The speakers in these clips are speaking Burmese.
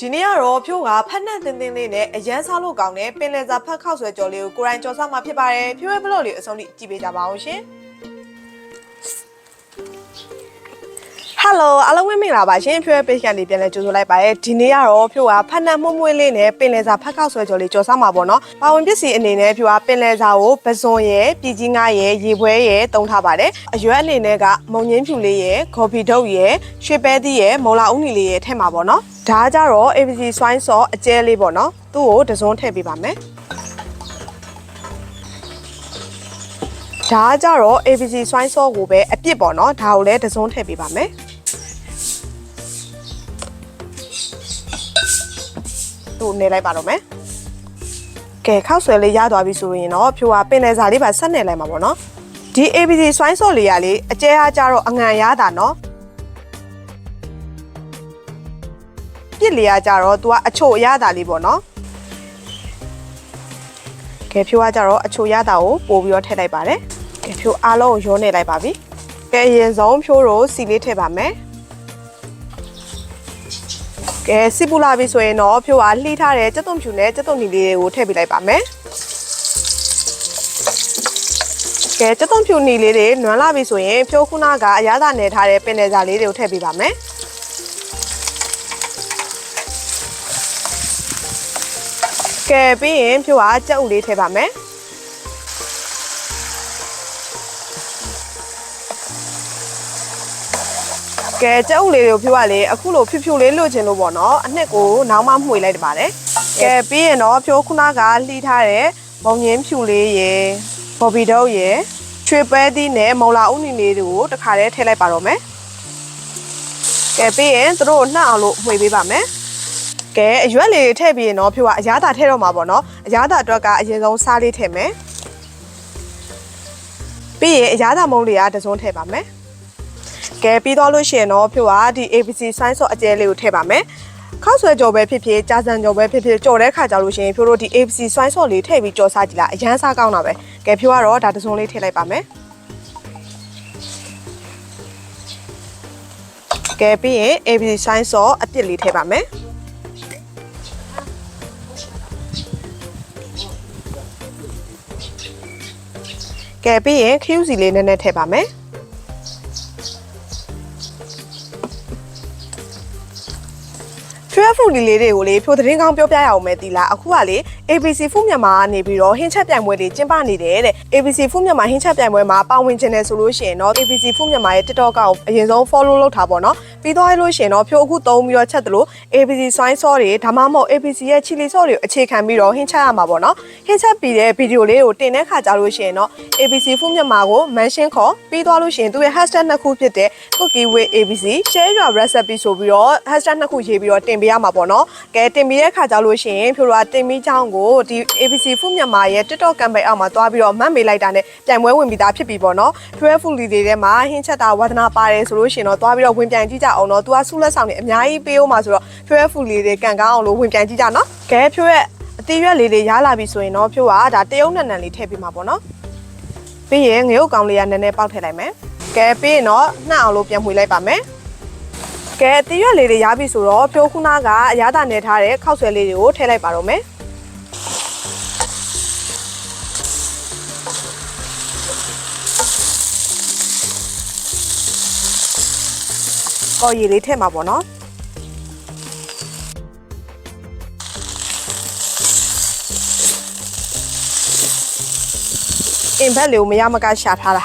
ဒီနေ့ကတော့ဖြိုးကဖက်နှက်တင်းတင်းလေးနဲ့အရန်စားလို့ကောင်းတဲ့ပင်လယ်စာဖက်ခောက်ဆွဲကြော်လေးကိုကိုရိုင်းကြော်စားမှာဖြစ်ပါတယ်ဖြိုးရဲ့ဘလော့လေးအဆုံးထိကြည့်ပေးကြပါအောင်ရှင်ဟယ်လိုအားလုံးပဲမင်္ဂလာပါရှင်ဖြိုးရဲ့ page ကနေပြန်လဲကြိုဆိုလိုက်ပါရစေဒီနေ့ကတော့ဖြိုးကဖက်နှက်မှုန့်မွေးလေးနဲ့ပင်လယ်စာဖက်ခောက်ဆွဲကြော်လေးကြော်စားမှာပေါ့နော်ပါဝင်ပစ္စည်းအနေနဲ့ဖြိုးကပင်လယ်စာကိုပဇွန်ရယ်ပြည်ကြီးငါးရယ်ရေပွဲရယ်တုံးထားပါတယ်အရွက်အနေနဲ့ကမုံငင်းဖြူလေးရယ်ခေါ်ဖီတုပ်ရယ်ရွှေပဲသီးရယ်မုံလာဦးနီလေးရယ်ထည့်မှာပေါ့နော် ဒါကကြတော့ ABC ဆွိုင်းဆော့အကျဲလေးပေါ့နော်သူ့ကိုတစုံထည့်ပေးပါမယ်ဒါကကြတော့ ABC ဆွိုင်းဆော့ကိုပဲအပြစ်ပေါ့နော်ဒါကိုလည်းတစုံထည့်ပေးပါမယ်သူ့နေလိုက်ပါတော့မယ်ကဲခောက်ဆွဲလေးရသွားပြီဆိုရင်တော့ဖြိုကပင်လယ်စာလေးပါဆက်နေလိုက်မှာပေါ့နော်ဒီ ABC ဆွိုင်းဆော့လေးရလေအကျဲအားကြတော့အငံရတာနော် ပြစ်လေးရကြတော့ तू ကအချိုအရတာလေးပေါ့နော်ကဲဖြိုကကြတော့အချိုရတာကိုပို့ပြီးတော့ထည့်လိုက်ပါတယ်ကဲဖြိုအားလုံးကိုရောနေလိုက်ပါပြီကဲအရင်ဆုံးဖြိုးတို့စီလေးထည့်ပါမယ်ကဲစီပူလာပြီဆိုရင်တော့ဖြိုးကလှီးထားတဲ့ကြက်သွန်ဖြူနဲ့ကြက်သွန်နီလေးတွေကိုထည့်ပေးလိုက်ပါမယ်ကဲကြက်သွန်ဖြူနီလေးတွေနွမ်းလာပြီဆိုရင်ဖြိုးခုနကအရသာနယ်ထားတဲ့ပင်လယ်စာလေးတွေကိုထည့်ပေးပါမယ် ကဲပြီးရင်ဖြိုးကကြက်ဥလေးထည့်ပါမယ်ကဲကြက်ဥလေးတွေကိုဖြိုးကလေအခုလိုဖြူဖြူလေးလွတ်ချင်လို့ပေါ့နော်အနှစ်ကိုနောက်မှမှွေလိုက်ပါတယ်ကဲပြီးရင်တော့ဖြိုးခုနကလှီးထားတဲ့မုံငင်းဖြူလေးရယ်ဘော်ဘီတုပ်ရယ်ချွေပဲသီးနဲ့မုံလာဥနီလေးတွေကိုတခါတည်းထည့်လိုက်ပါတော့မယ်ကဲပြီးရင်တို့ကိုနှောက်အောင်လို့မှွေပေးပါမယ် ကဲအရွက်လေးထည့်ပြီးရင်တော့ဖြိုးကအရားသာထည့်တော့မှာပေါ့နော်အရားသာအတွက်ကအရင်ဆုံးစားလေးထည့်မယ်ပြီးရင်အရားသာမုံလေးကတစုံထည့်ပါမယ်ကဲပြီးတော့လို့ရှိရင်တော့ဖြိုးကဒီ ABC science ဆိုအကျဲလေးကိုထည့်ပါမယ်ခောက်ဆွဲကြော်ပဲဖြစ်ဖြစ်ကြာစံကြော်ပဲဖြစ်ဖြစ်ကြော်တဲ့ခါကြလို့ရှိရင်ဖြိုးတို့ဒီ ABC science ဆော့လေးထည့်ပြီးကြော်စားကြည့်လားအရန်စားကောင်းတာပဲကဲဖြိုးကတော့ဒါတစုံလေးထည့်လိုက်ပါမယ်ကဲပြီးရင် ABC science ဆော့အပြစ်လေးထည့်ပါမယ် ကဲပြီးရင် QC လေးနည်းနည်းထည့်ပါမယ်ထွေးဖူလီလေးတွေကိုလေဖြိုသတင်းကောင်းပြောပြရအောင်မယ်တီလားအခုကလေ ABC ဖူးမြန်မာကနေပြီးတော့ဟင်းချက်ပြိုင်ပွဲတွေကျင်းပနေတယ်တဲ့ ABC ဖူးမြန်မာဟင်းချက်ပြိုင်ပွဲမှာပါဝင်ခြင်းတယ်ဆိုလို့ရှိရင်တော့ ABC ဖူးမြန်မာရဲ့ TikTok ကိုအရင်ဆုံး follow လုပ်ထားပါတော့ပြီးသွားလို့ရှိရင်တော့ဖြိုအခုသုံးပြီးတော့ချက်သလို ABC ဆိုင်းဆော့တွေဒါမှမဟုတ် ABC ရဲ့ chili sauce တွေကိုအခြေခံပြီးတော့ဟင်းချက်ရမှာပေါ့နော်ဟင်းချက်ပြီးတဲ့ဗီဒီယိုလေးကိုတင်တဲ့ခါကြလို့ရှိရင်တော့ ABC ဖူးမြန်မာကို mention ခေါ်ပြီးသွားလို့ရှိရင်သူ့ရဲ့ hashtag နှစ်ခုဖြစ်တဲ့ cookie with ABC share your recipe ဆိုပြီးတော့ hashtag နှစ်ခုရေးပြီးတော့တင်ပေးရမှာပေါ့နော်ကဲတင်ပြီးတဲ့ခါကြလို့ရှိရင်ဖြိုတို့ကတင်ပြီးချောင်းကိုဒီ ABC ဖူးမြန်မာရဲ့ TikTok campaign အောက်မှာတွားပြီးတော့မှတ်မေးလိုက်တာနဲ့ပြိုင်ပွဲဝင်ပြီးသားဖြစ်ပြီပေါ့နော်12 full တွေထဲမှာဟင်းချက်တာဝါသနာပါတယ်ဆိုလို့ရှိရင်တော့တွားပြီးတော့ဝင်ပြိုင်ကြည့်ကြအောင်တော့သူကဆုလက်ဆောင်တွေအများကြီးပေးဦးမှာဆိုတော့12 full တွေကန်ကောင်းအောင်လို့ဝင်ပြိုင်ကြည့်ကြနော်ကဲဖြိုရဲ့အသေးရွက်လေးတွေရလာပြီဆိုရင်တော့ဖြိုကဒါတရုံနန်နန်လေးထည့်ပေးမှာပေါ့နော်ပြီးရင်ငရုတ်ကောင်လေးကနည်းနည်းပေါက်ထည့်လိုက်မယ်ကဲပြီးရင်တော့နှံ့အောင်လို့ပြန်မှွေလိုက်ပါမယ်ကဲတရွက်လေးတွေရပြီဆိုတော့ဖြိုးခုနာကအရသာနေထားတဲ့ခောက်ဆွဲလေးတွေကိုထည့်လိုက်ပါတော့မယ် ကော်ရည်လေးထည့်မှာပေါ့နော်အင်ဘက်လေးကိုမရမကရှာထားတာ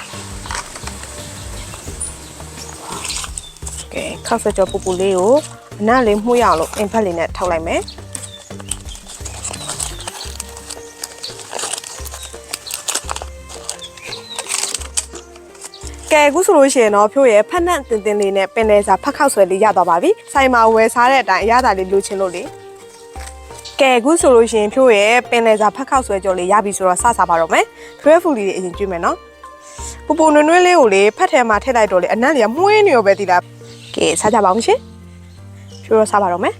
ကဲခောက်ဆွဲကြောပူပူလေးကိုအနံ့လေးမှုရအောင်လို့အင်ဘက်လေးနဲ့ထောက်လိုက်မယ် ကဲအခုဆိုလို့ရှိရင်တော့ဖြိုးရဲ့ဖက်နှက်တင်တင်လေးနဲ့ပင်လယ်စာဖက်ခောက်ဆွဲလေးရသွားပါပြီ။ဆိုင်မှာဝယ်စားတဲ့အတိုင်းအရသာလေးလိုချင်လို့လေ။ကဲအခုဆိုလို့ရှိရင်ဖြိုးရဲ့ပင်လယ်စာဖက်ခောက်ဆွဲကြော်လေးရပြီဆိုတော့စစားပါတော့မယ်။ထွဲဖူလီလေးအရင်ကျွေးမယ်နော်။ပူပူနွေ့နွေ့လေးကိုလေဖက်ထဲမှာထည့်လိုက်တော့လေအနံ့လေးကမှုင်းနေရောပဲဒီလား။ကဲစားကြပါအောင်ရှင်။ဖြိုးတော့စားပါတော့မယ်။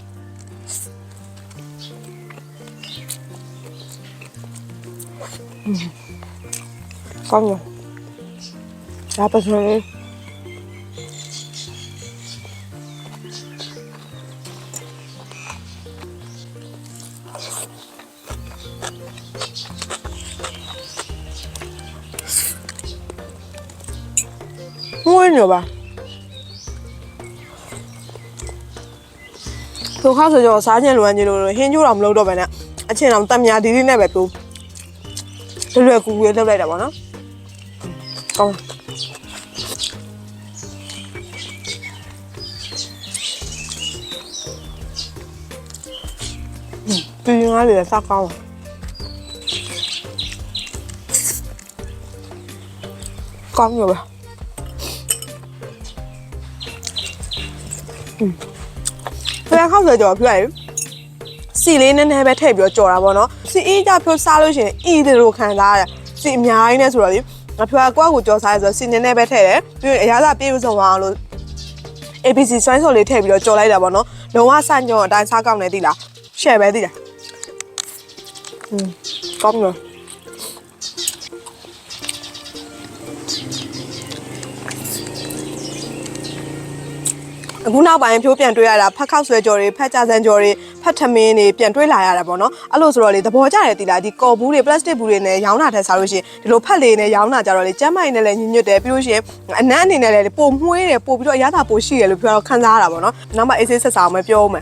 ကောင်းရော ဒါပစွန်လေးမွေးနေပါဒုက္ခဆိုကြောစားချင်လွမ်းချင်လို့ဟင်းကျိုးတော့မလုပ်တော့ဘဲနဲ့အချင်းအောင်တက်များဒီလေးနဲ့ပဲပြိုးလွယ်လွယ်ကူကူလေးလုပ်လိုက်တာပေါ့နော်ကောင်း ပြင်းရလေစားကောင်းကောင်းရပါဖျားခောက်ဆိုကြော်ပြရတယ်စီလေးနည်းနည်းပဲထည့်ပြီးတော့ကြော်တာပေါ့နော်စီအေးကြဖြိုးစားလို့ရှိရင်အီတယ်လို့ခံစားရတယ်စီအများကြီးနဲ့ဆိုတော့လေအဖျားကွာကိုကြော်စားရဆိုတော့စီနည်းနည်းပဲထည့်တယ်ပြီးရင်အရာသာပြေးစုံအောင်လို့ ABC စွိုင်းစော်လေးထည့်ပြီးတော့ကြော်လိုက်တာပေါ့နော်လုံးဝစညောအတိုင်းစားကောင်းနေသီလားရှယ်ပဲသီလား อืมကောင်းတယ်အခုနောက်ပိုင်းဖြိုးပြန်တွေ့ရတာဖက်ခောက်ဆွဲကြော်တွေဖက်ကြစံကြော်တွေဖက်ထမင်းတွေပြန်တွေ့လာရတာပေါ့နော်အဲ့လိုဆိုတော့လေသဘောကျတယ်တီလားဒီကော်ဘူးတွေပလတ်စတစ်ဘူးတွေနဲ့ရောင်းတာထက်စားလို့ရှိရင်ဒီလိုဖက်လေးနဲ့ရောင်းတာကြတော့လေကျမ်းမိုင်နဲ့လည်းညညွတ်တယ်ပြီးလို့ရှိရင်အနမ်းအနေနဲ့လည်းပိုမှုေးတယ်ပိုပြီးတော့အရသာပိုရှိတယ်လို့ပြောတော့ခံစားရတာပေါ့နော်နောက်မှအေးဆေးဆက်စားအောင်မပြောဦးမ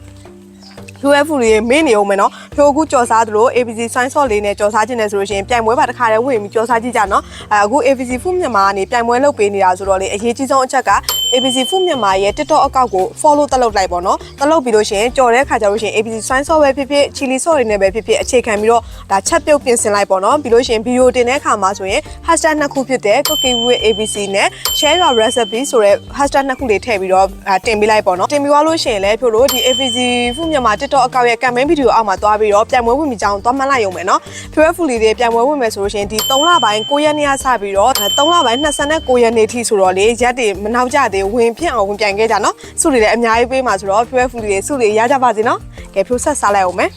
ယ် 2F တွေမင်းနေအောင်မယ်နော်ဖြိုအခုကြော်စားသလို ABC Science Sauce လေးနဲ့ကြော်စားခြင်းနဲ့ဆိုလို့ရှိရင်ပြိုင်ပွဲပါတစ်ခါတည်းဝင်ပြီးကြော်စားကြည့်ကြနော်အဲအခု ABC Food မြန်မာကနေပြိုင်ပွဲလုပ်ပေးနေတာဆိုတော့လေအရေးကြီးဆုံးအချက်က ABC Food မြန်မာရဲ့ TikTok အကောင့်ကို follow တက်လုပ်လိုက်ပေါ့နော်တက်လုပ်ပြီးလို့ရှိရင်ကြော်တဲ့ခါကျလို့ရှိရင် ABC Swine Sauce ပဲဖြစ်ဖြစ် Chili Sauce တွေနဲ့ပဲဖြစ်ဖြစ်အခြေခံပြီးတော့ဒါချက်ပြုတ်ပြင်ဆင်လိုက်ပေါ့နော်ပြီးလို့ရှိရင် video တင်တဲ့ခါမှာဆိုရင် hashtag နှစ်ခုဖြစ်တဲ့ Cooking with ABC နဲ့ Share your recipe ဆိုတဲ့ hashtag နှစ်ခုလေးထည့်ပြီးတော့တင်ပေးလိုက်ပေါ့နော်တင်ပြီးသွားလို့ရှိရင်လည်းဖြို့လို့ဒီ ABC Food မြန်မာ TikTok အကောင့်ရဲ့ campaign video အောက်မှာသွားပြီးတော့ပြိုင်ပွဲဝင်မိကြောင်းသွားမှတ်လိုက်ရုံပဲနော်ဖြို့ရဲ့ fully တွေပြိုင်ပွဲဝင်မယ်ဆိုလို့ရှိရင်ဒီ3လပိုင်း9ရက်နေ့ကစပြီးတော့3လပိုင်း29ရက်နေ့ထိဆိုတော့လေရက်တွေမနောက်ကြသေးတွေဝင်ဖြစ်အောင်ဝင်ပြိုင်ခဲ့ကြနော်စုတွေလည်းအများကြီးပေးမှာဆိုတော့ fuel food တွေစုတွေရကြပါစေနော်ကဲဖြိုးဆက်စားလိုက်အောင်မယ်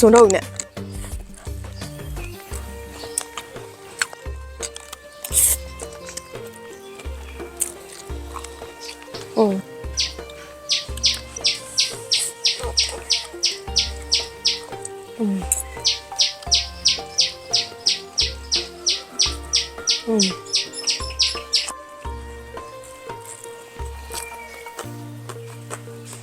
ဇွန်တော့ဦးနဲ့嗯。Mm.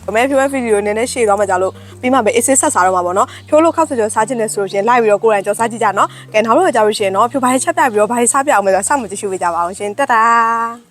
အမေဖြိုးရဲ့ဗီဒီယိုနည်းနည်းရှေ့သွားမှကြလို့ပြီးမှပဲအစ်စစ်ဆက်စားတော့မှာပေါ့နော်ဖြိုးလို့ခောက်ဆွကျော်စားခြင်းနဲ့ဆိုလို့ရှရင်လိုက်ပြီးတော့ကိုယ်တိုင်ကြော်စားကြည့်ကြနော်ကဲနောက်တော့ကြာလို့ရှရင်နော်ဖြိုးဘာချက်ပြပြီးတော့ဘာစားပြအောင်မယ်ဆိုတော့စောင့်မကြည့်ရှုပေးကြပါအောင်ရှင်တက်တာ